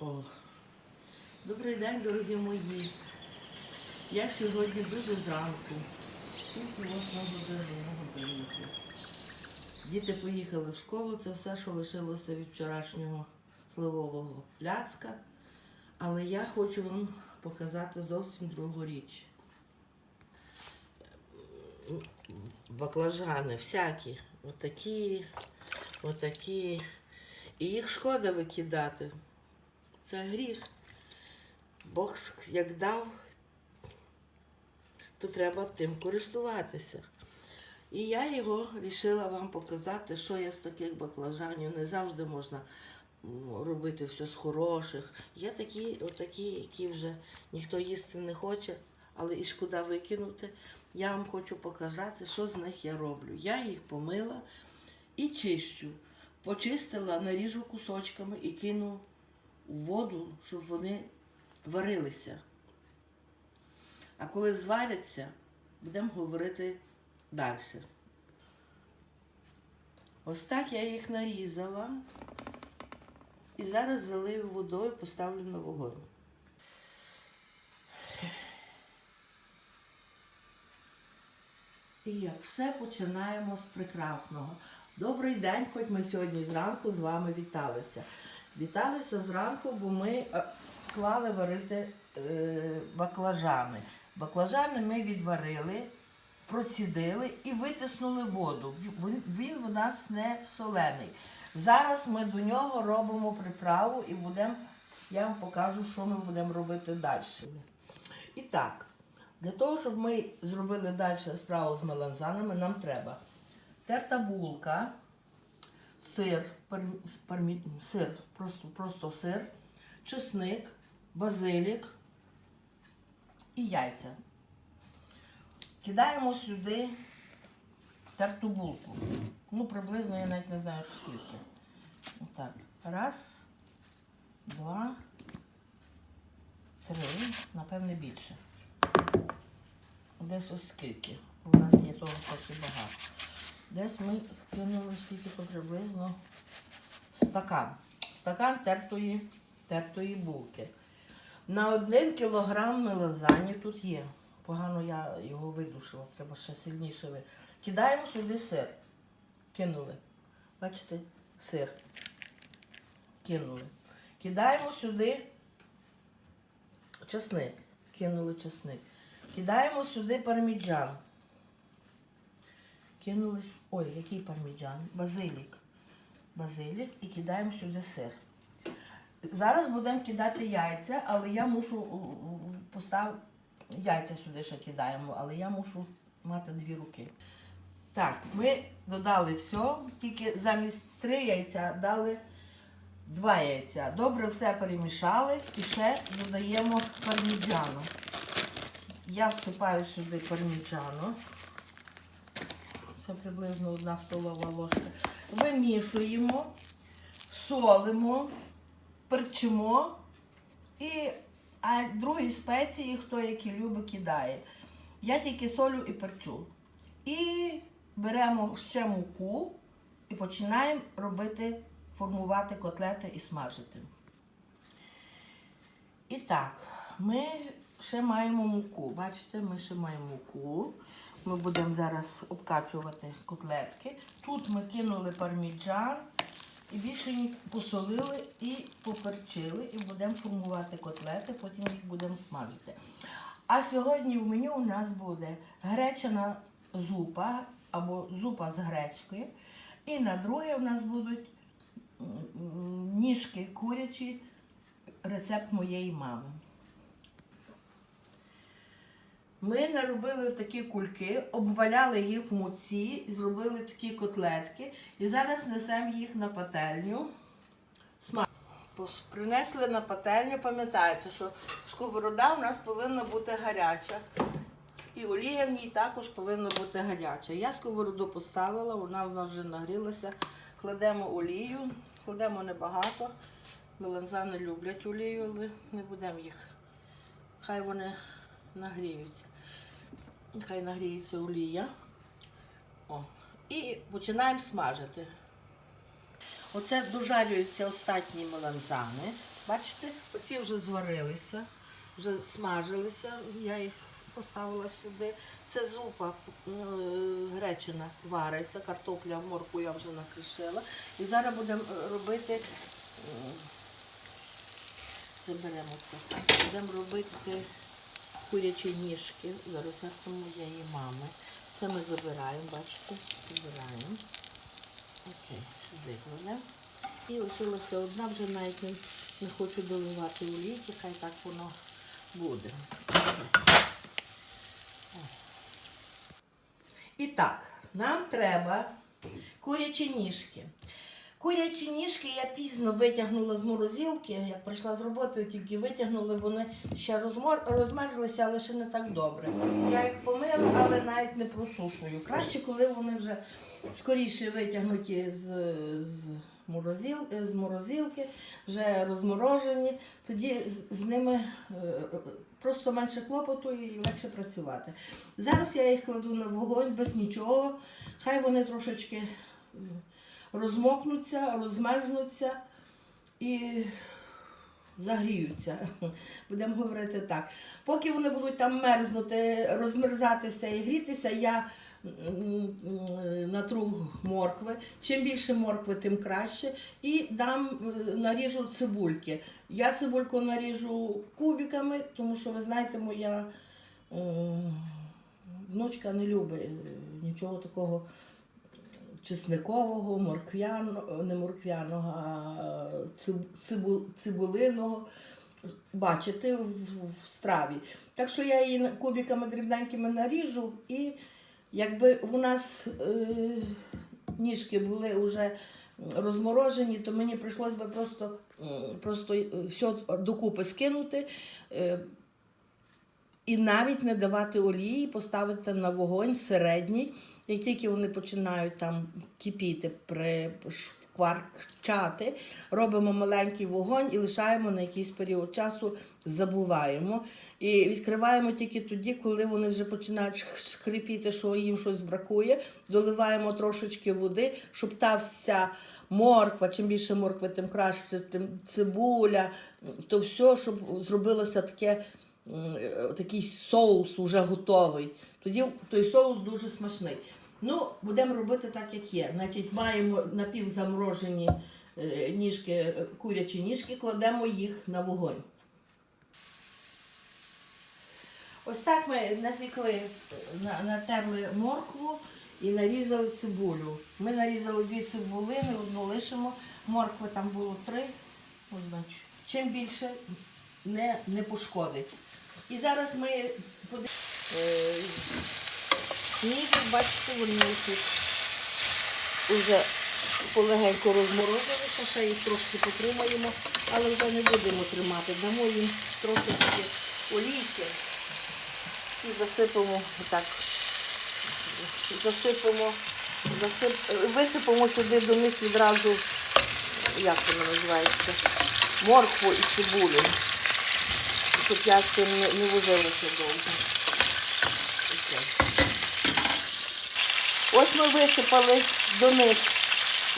О, добрий день, дорогі мої. Я сьогодні дуже зранку. Скільки восьма година на годиннику. Діти поїхали в школу, це все, що лишилося від вчорашнього сливового пляцка. Але я хочу вам показати зовсім другу річ. Баклажани всякі, отакі, отакі. І їх шкода викидати. Це гріх. Бог як дав, то треба тим користуватися. І я його вирішила вам показати, що є з таких баклажанів. Не завжди можна робити все з хороших. Є такі, отакі, які вже ніхто їсти не хоче, але і шкода викинути. Я вам хочу показати, що з них я роблю. Я їх помила і чищу. Почистила, наріжу кусочками і кину в воду, щоб вони варилися. А коли зваряться, будемо говорити далі. Ось так я їх нарізала і зараз залию водою, поставлю на вогонь. І як все починаємо з прекрасного. Добрий день, хоч ми сьогодні зранку з вами віталися. Віталися зранку, бо ми е, клали варити е, баклажани. Баклажани ми відварили, процідили і витиснули воду. Він, в нас не солений. Зараз ми до нього робимо приправу і будемо, я вам покажу, що ми будемо робити далі. І так, для того, щоб ми зробили далі справу з меланзанами, нам треба терта булка, сир, парм- пармі- сир, просто, просто сир, чесник, базилік і яйця. Кидаємо сюди терту булку. Ну, приблизно я навіть не знаю, скільки. Отак. Раз, два, три, напевне більше. Десь ось скільки. У нас є того трохи багато. Десь ми вкинули скільки приблизно стакан. Стакан тертої, тертої булки. На один кілограм мелазані тут є. Погано я його видушила, треба ще сильніше ви. Кидаємо сюди сир. Кинули. Бачите, сир. Кинули. Кидаємо сюди чесник. Кинули чесник. Кидаємо сюди парміджан. Кинули. Ой, який парміджан? Базилік. Базилік і кидаємо сюди сир. Зараз будемо кидати яйця, але я мушу поставити. Яйця сюди ще кидаємо, але я мушу мати дві руки. Так, ми додали все, тільки замість три яйця дали два яйця. Добре все перемішали і ще додаємо парміджану. Я всипаю сюди парміджану. Це приблизно одна столова ложка. Вимішуємо, солимо, перчимо і а другі спеції, хто які любить, кидає. Я тільки солю і перчу. І беремо ще муку і починаємо робити, формувати котлети і смажити. І так, ми ще маємо муку. Бачите, ми ще маємо муку. Ми будемо зараз обкачувати котлетки. Тут ми кинули парміджан і більше посолили і поперчили, і будемо формувати котлети, потім їх будемо смажити. А сьогодні в меню у нас буде гречана зупа або зупа з гречки. І на друге у нас будуть ніжки курячі, рецепт моєї мами. Ми наробили такі кульки, обваляли їх в муці, зробили такі котлетки. І зараз несемо їх на пательню. Принесли на пательню, пам'ятаєте, що сковорода у нас повинна бути гаряча. І олія в ній також повинна бути гаряча. Я сковороду поставила, вона в нас вже нагрілася. Кладемо олію, кладемо небагато. Меланзани люблять олію, але не будемо їх. Хай вони нагріються. Хай нагріється олія. О. І починаємо смажити. Оце дожарюються останні меланзани. Бачите, оці вже зварилися, вже смажилися, я їх поставила сюди. Це зупа е, гречина вариться, картопля, морку я вже накришила. І зараз будемо е, робити, м, це беремо це, будемо робити курячі ніжки за рецептом моєї мами. Це ми забираємо, бачите, забираємо. Окей, сюди кладемо. І лишилася одна, вже навіть не, не хочу доливати олійки, хай так воно буде. І так, нам треба курячі ніжки. Курячі ніжки я пізно витягнула з морозилки, як прийшла з роботи, тільки витягнули, вони ще розмор... розмерзлися, але ще не так добре. Я їх помила, але навіть не просушую. Краще, коли вони вже скоріше витягнуті з, з, морозил... з морозилки, вже розморожені, тоді з, з ними е, просто менше клопоту і легше працювати. Зараз я їх кладу на вогонь без нічого, хай вони трошечки е, розмокнуться, розмерзнуться і загріються. Будемо говорити так. Поки вони будуть там мерзнути, розмерзатися і грітися, я натру моркви. Чим більше моркви, тим краще. І дам е, наріжу цибульки. Я цибульку наріжу кубиками, тому що ви знаєте, моя внучка не любить е, нічого такого чесникового, морквяного, не морквяного, а цибу- цибулиного. Бачите в, страві. Так що я її кубиками дрібненькими наріжу, і якби у нас е, ніжки були вже розморожені, то мені прийшлось би просто, просто е, все докупи скинути. е, і навіть не давати олії, поставити на вогонь середній. Як тільки вони починають там кипіти, пришкварчати, робимо маленький вогонь і лишаємо на якийсь період часу, забуваємо. І відкриваємо тільки тоді, коли вони вже починають шкрипіти, що їм щось бракує. Доливаємо трошечки води, щоб та вся морква, чим більше моркви, тим краще, тим цибуля, то все, щоб зробилося таке такий соус уже готовий. Тоді той соус дуже смачний. Ну, будемо робити так, як є. Значить, маємо напівзаморожені е, ніжки, е, курячі ніжки, кладемо їх на вогонь. Ось так ми насікли, е, натерли моркву і нарізали цибулю. Ми нарізали дві цибулини, одну лишимо. Моркви там було три. Чим більше не, не пошкодить. І зараз ми подивимося. Ніжок, бачите, вони тут вже полегенько розморозилися, ще їх трошки потримаємо, але вже не будемо тримати. Дамо їм трохи олійки і засипемо так. Засипемо, засип, висипемо сюди до них відразу, як воно називається, моркву і цибулю щоб я з не, возилася довго. Ось ми висипали до них,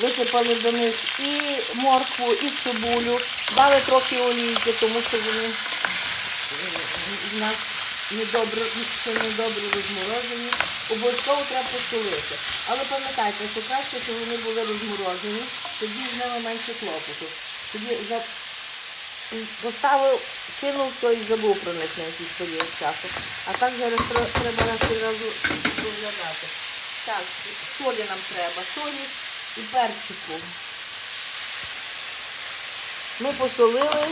висипали до них і моркву, і цибулю, дали трохи олійки, тому що вони в нас недобре, недобре розморожені. Обов'язково треба посолити. Але пам'ятайте, що краще, щоб вони були розморожені, тоді з ними менше клопоту. Тоді за Поставив, кинув то і забув про них на якийсь період часу. А так зараз треба разу розглядати. Так, солі нам треба, солі і перчику. Ми посолили,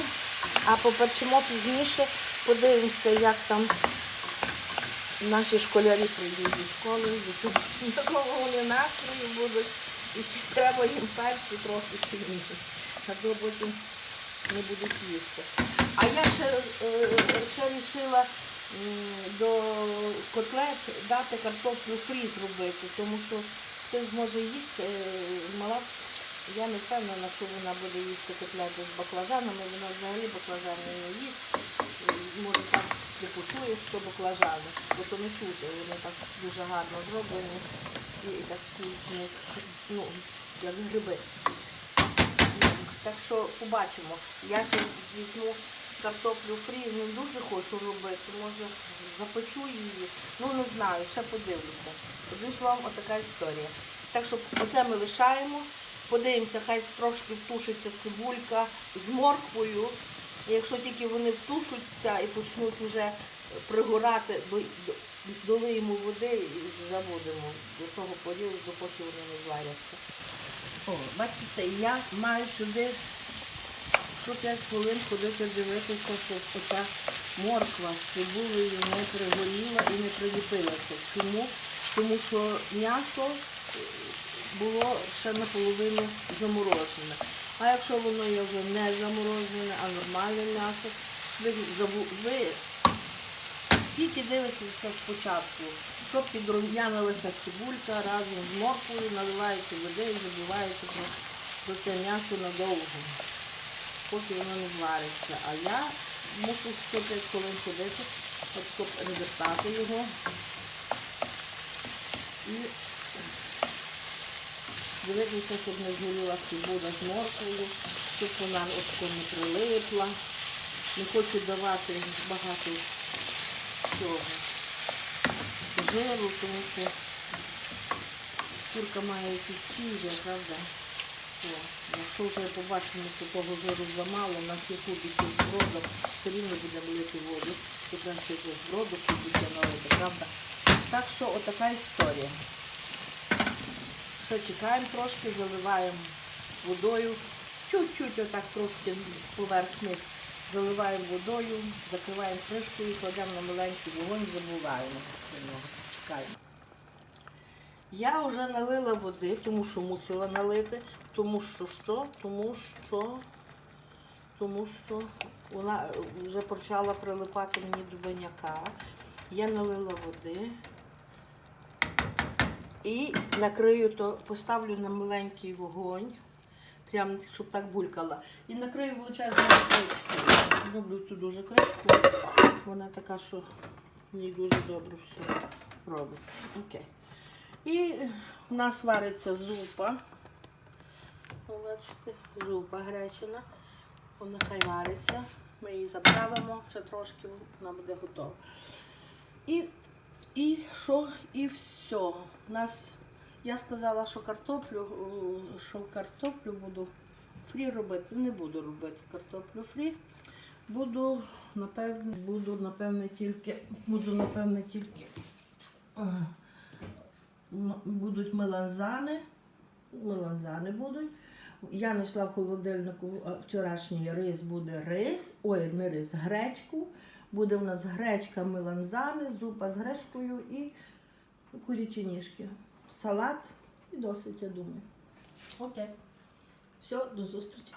а поперчимо пізніше, подивимося, як там наші школярі прийдуть зі школи, з такого вони настрою будуть. І чи треба їм перцю трохи чи ні. А то потім не будуть їсти. А я ще, е, ще вирішила до котлет дати картоплю фрі зробити, тому що хтось може їсти, е, мала, я не впевнена, що вона буде їсти котлети з баклажанами, вона взагалі баклажани не їсть. Може там не що баклажани, бо то не чути, вони так дуже гарно зроблені і так смішні, ну, як гриби. Так що побачимо. Я ще візьму картоплю фрі, не дуже хочу робити. Може запечу її. Ну не знаю, ще подивлюся. Подивлюсь вам отака історія. Так що оце ми лишаємо. Подивимося, хай трошки втушиться цибулька з морквою. Якщо тільки вони втушаться і почнуть вже пригорати, до- до- долиємо води і заводимо до того поділу, допоки вони не зваряться. О, бачите, я маю сюди що 5 хвилин ходити дивитися, щоб оця морква з цибулею не пригоріла і не приліпилася. Чому? Тому що м'ясо е, було ще наполовину заморожене. А якщо воно є вже не заморожене, а нормальне м'ясо, ви, ви тільки дивитеся спочатку, щоб підрум'янилася цибулька разом з морквою, наливаєте води і забиваєте про це м'ясо надовго, поки воно не звариться. А я мушу ще 5 хвилин ходити, щоб розвертати його. І дивитися, щоб не згоріла цибуля з морквою, щоб вона от не прилипла. Не хочу давати багато цього жиру, тому що курка має якісь свіже, правда? О, якщо вже побачимо, що того жиру замало, у нас є кубики з броду, все рівно будемо лити воду, тут ще з броду кубики налити, правда? Так що отака історія. Ще чекаємо трошки, заливаємо водою, чуть-чуть отак трошки поверхні заливаємо водою, закриваємо кришкою, кладемо на маленький вогонь, забуваємо. Чекаємо. Я вже налила води, тому що мусила налити, тому що що? Тому що, тому що вона вже почала прилипати мені до баняка. Я налила води і накрию то, поставлю на маленький вогонь, прямо щоб так булькала. І накрию величезною кришкою. Люблю цю дуже кришку. Вона така, що мені дуже добре все робить. Окей. І в нас вариться зупа. Бачите, зупа гречина. Вона хай вариться. Ми її заправимо, ще трошки вона буде готова. І, і що? І все. У нас, я сказала, що картоплю, що картоплю буду фрі робити. Не буду робити картоплю фрі. Буду, напевне, буду, напевне, тільки, буду, напевне, тільки. Будуть меланзани. Меланзани будуть. Я знайшла в холодильнику вчорашній рис, буде рис. Ой, не рис, гречку. Буде в нас гречка меланзани, зупа з гречкою і курячі ніжки. Салат і досить, я думаю. Окей. Все, до зустрічі.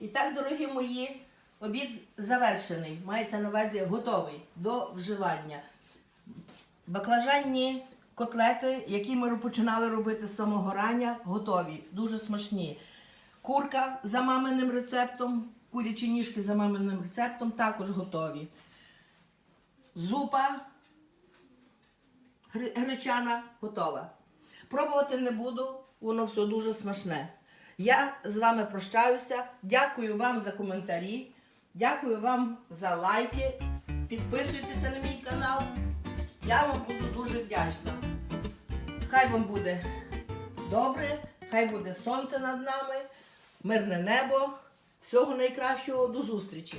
І так, дорогі мої, обід завершений. Мається на увазі готовий до вживання. Баклажанні котлети, які ми починали робити з самого рання, готові, дуже смачні. Курка за маминим рецептом, курячі ніжки за маминим рецептом також готові. Зупа гречана готова. Пробувати не буду, воно все дуже смачне. Я з вами прощаюся. Дякую вам за коментарі. Дякую вам за лайки. Підписуйтеся на мій канал. Я вам буду дуже вдячна. Хай вам буде добре, хай буде сонце над нами, мирне небо. Всього найкращого, до зустрічі!